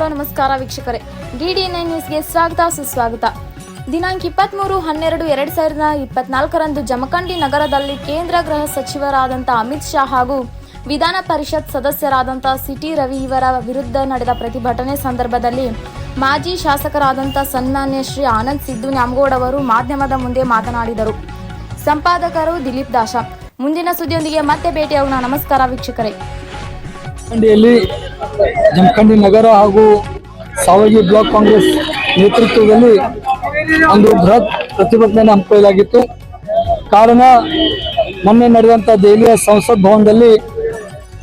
Hello, ನಮಸ್ಕಾರ ವೀಕ್ಷಕರೇ. DD nine ನ್ಯೂಸ್ಗೆ ಸ್ವಾಗತ, ಸುಸ್ವಾಗತ. ದಿನಾಂಕ ಇಪ್ಪತ್ತ್ಮೂರು ಹನ್ನೆರಡು ಎರಡು ಸಾವಿರದ ಇಪ್ಪತ್ನಾಲ್ಕರಂದು ಜಮಖಂಡಿ ನಗರದಲ್ಲಿ ಕೇಂದ್ರ ಗೃಹ ಸಚಿವರಾದಂಥ ಅಮಿತ್ ಶಾ ಹಾಗೂ ವಿಧಾನ ಪರಿಷತ್ ಸದಸ್ಯರಾದಂಥ ಸಿಟಿ ರವಿ ಇವರ ವಿರುದ್ಧ ನಡೆದ ಪ್ರತಿಭಟನೆ ಸಂದರ್ಭದಲ್ಲಿ ಮಾಜಿ ಶಾಸಕರಾದಂಥ ಸನ್ಮಾನ್ಯ ಶ್ರೀ ಆನಂದ್ ಸಿದ್ದು ನ್ಯಾಮಗೌಡ ಅವರು ಮಾಧ್ಯಮದ ಮುಂದೆ ಮಾತನಾಡಿದರು. ಸಂಪಾದಕರು ದಿಲೀಪ್ ದಾಶ ಮುಂದಿನ ಸುದ್ದಿಯೊಂದಿಗೆ ಮತ್ತೆ ಭೇಟಿಯಾಗೋಣ. ನಮಸ್ಕಾರ ವೀಕ್ಷಕರೇ. ಜಮಖಂಡಿಯಲ್ಲಿ, ಜಮಖಂಡಿ ನಗರ ಹಾಗೂ ಸಾವಗಿ ಬ್ಲಾಕ್ ಕಾಂಗ್ರೆಸ್ ನೇತೃತ್ವದಲ್ಲಿ ಒಂದು ಬೃಹತ್ ಪ್ರತಿಭಟನೆ ಹಮ್ಮಿಕೊಳ್ಳಲಾಗಿತ್ತು. ಕಾರಣ, ಮೊನ್ನೆ ನಡೆದಂಥ ದೆಹಲಿಯ ಸಂಸತ್ ಭವನದಲ್ಲಿ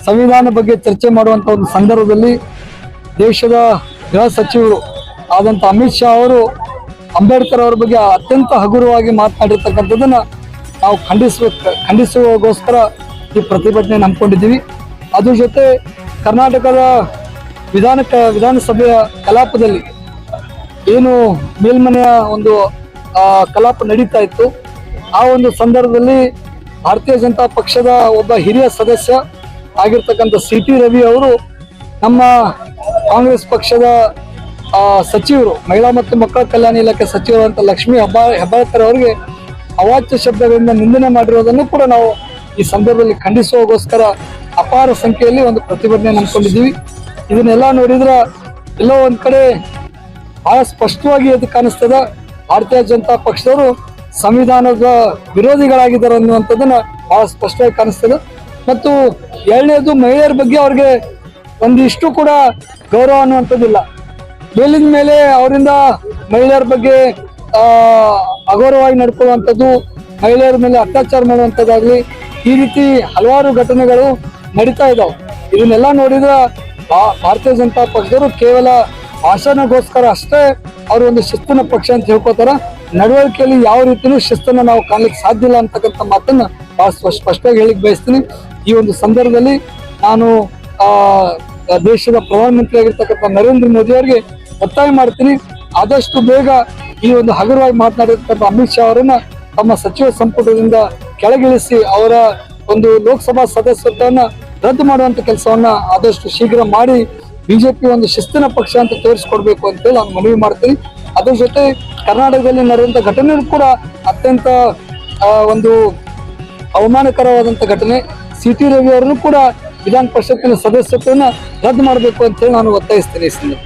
ಸಂವಿಧಾನ ಬಗ್ಗೆ ಚರ್ಚೆ ಮಾಡುವಂಥ ಒಂದು ಸಂದರ್ಭದಲ್ಲಿ ದೇಶದ ಗೃಹ ಸಚಿವರು ಆದಂಥ ಅಮಿತ್ ಶಾ ಅವರು ಅಂಬೇಡ್ಕರ್ ಅವರ ಬಗ್ಗೆ ಅತ್ಯಂತ ಹಗುರವಾಗಿ ಮಾತನಾಡಿರ್ತಕ್ಕಂಥದ್ದನ್ನು ನಾವು ಖಂಡಿಸಬೇಕು, ಖಂಡಿಸುವಗೋಸ್ಕರ ಈ ಪ್ರತಿಭಟನೆ ನಂಬ್ಕೊಂಡಿದ್ದೀವಿ ಅದ್ರ ಜೊತೆ ಕರ್ನಾಟಕದ ವಿಧಾನ ವಿಧಾನಸಭೆಯ ಕಲಾಪದಲ್ಲಿ ಏನು ಮೇಲ್ಮನೆಯ ಒಂದು ಕಲಾಪ ನಡೀತಾ ಇತ್ತು. ಆ ಒಂದು ಸಂದರ್ಭದಲ್ಲಿ ಭಾರತೀಯ ಜನತಾ ಪಕ್ಷದ ಒಬ್ಬ ಹಿರಿಯ ಸದಸ್ಯ ಆಗಿರ್ತಕ್ಕಂಥ ಸಿ ಟಿ ರವಿ ಅವರು ನಮ್ಮ ಕಾಂಗ್ರೆಸ್ ಪಕ್ಷದ ಸಚಿವರು, ಮಹಿಳಾ ಮತ್ತು ಮಕ್ಕಳ ಕಲ್ಯಾಣ ಇಲಾಖೆ ಸಚಿವರಂತ ಲಕ್ಷ್ಮೀ ಹೆಬ್ಬಾ ಹೆಬ್ಬಾಳ್ಕರ್ ಅವರಿಗೆ ಅವಾಚ್ಯ ಶಬ್ದಗಳಿಂದ ನಿಂದನೆ ಮಾಡಿರೋದನ್ನು ಕೂಡ ನಾವು ಈ ಸಂದರ್ಭದಲ್ಲಿ ಖಂಡಿಸುವಗೋಸ್ಕರ ಅಪಾರ ಸಂಖ್ಯೆಯಲ್ಲಿ ಒಂದು ಪ್ರತಿಭಟನೆ ನಂಬ್ಕೊಂಡಿದ್ದೀವಿ ಇದನ್ನೆಲ್ಲ ನೋಡಿದ್ರೆ ಎಲ್ಲೋ ಒಂದ್ ಕಡೆ ಬಹಳ ಸ್ಪಷ್ಟವಾಗಿ ಅದು ಕಾಣಿಸ್ತದ. ಭಾರತೀಯ ಜನತಾ ಪಕ್ಷದವರು ಸಂವಿಧಾನದ ವಿರೋಧಿಗಳಾಗಿದ್ದಾರೆ ಅನ್ನುವಂಥದ್ದನ್ನ ಬಹಳ ಸ್ಪಷ್ಟವಾಗಿ ಕಾಣಿಸ್ತದೆ. ಮತ್ತು ಎರಡನೇದು ಮಹಿಳೆಯರ ಬಗ್ಗೆ ಅವ್ರಿಗೆ ಒಂದಿಷ್ಟು ಕೂಡ ಗೌರವ ಅನ್ನುವಂಥದ್ದಿಲ್ಲ. ಮೇಲಿನ ಮೇಲೆ ಅವರಿಂದ ಮಹಿಳೆಯರ ಬಗ್ಗೆ ಅಗೌರವವಾಗಿ ನಡ್ಕೊಳ್ಳುವಂಥದ್ದು, ಮಹಿಳೆಯರ ಮೇಲೆ ಅತ್ಯಾಚಾರ ಮಾಡುವಂಥದ್ದಾಗಲಿ, ಈ ರೀತಿ ಹಲವಾರು ಘಟನೆಗಳು ನಡೀತಾ ಇದಾವೆ. ಇದನ್ನೆಲ್ಲ ನೋಡಿದ್ರೆ ಭಾರತೀಯ ಜನತಾ ಪಕ್ಷದವರು ಕೇವಲ ಭಾಷಣಗೋಸ್ಕರ ಅಷ್ಟೇ ಅವರು ಒಂದು ಶಿಸ್ತಿನ ಪಕ್ಷ ಅಂತ ಹೇಳ್ಕೋತಾರ ನಡವಳಿಕೆಯಲ್ಲಿ ಯಾವ ರೀತಿಯೂ ಶಿಸ್ತನ್ನ ನಾವು ಕಾಣ್ಲಿಕ್ಕೆ ಸಾಧ್ಯ ಇಲ್ಲ ಅಂತಕ್ಕಂಥ ಮಾತನ್ನ ಬಹಳ ಸ್ಪ- ಸ್ಪಷ್ಟವಾಗಿ ಹೇಳಿಕ್ ಬಯಸ್ತೀನಿ. ಈ ಒಂದು ಸಂದರ್ಭದಲ್ಲಿ ನಾನು, ಆ, ದೇಶದ ಪ್ರಧಾನಮಂತ್ರಿ ಆಗಿರ್ತಕ್ಕಂಥ ನರೇಂದ್ರ ಮೋದಿ ಅವರಿಗೆ ಒತ್ತಾಯ ಮಾಡ್ತೀನಿ. ಆದಷ್ಟು ಬೇಗ ಈ ಒಂದು ಹಗುರವಾಗಿ ಮಾತನಾಡಿರ್ತಕ್ಕಂಥ ಅಮಿತ್ ಶಾ ಅವರನ್ನ ತಮ್ಮ ಸಚಿವ ಸಂಪುಟದಿಂದ ಕೆಳಗಿಳಿಸಿ ಅವರ ಒಂದು ಲೋಕಸಭಾ ಸದಸ್ಯತ್ವವನ್ನ ರದ್ದು ಮಾಡುವಂತ ಕೆಲಸವನ್ನ ಆದಷ್ಟು ಶೀಘ್ರ ಮಾಡಿ ಬಿಜೆಪಿ ಒಂದು ಶಿಸ್ತಿನ ಪಕ್ಷ ಅಂತ ತೋರಿಸ್ಕೊಡ್ಬೇಕು ಅಂತೇಳಿ ನಾನು ಮನವಿ ಮಾಡ್ತೀನಿ. ಅದ್ರ ಜೊತೆ ಕರ್ನಾಟಕದಲ್ಲಿ ನಡೆದಂತ ಘಟನೆ ಕೂಡ ಅತ್ಯಂತ ಒಂದು ಅವಮಾನಕರವಾದಂತ ಘಟನೆ. ಸಿ ಟಿ ರವಿ ಅವರನ್ನು ಕೂಡ ವಿಧಾನ ಪರಿಷತ್ತಿನ ಸದಸ್ಯತ್ವವನ್ನ ರದ್ದು ಮಾಡಬೇಕು ಅಂತ ಹೇಳಿ ನಾನು ಒತ್ತಾಯಿಸ್ತೇನೆ ಈ.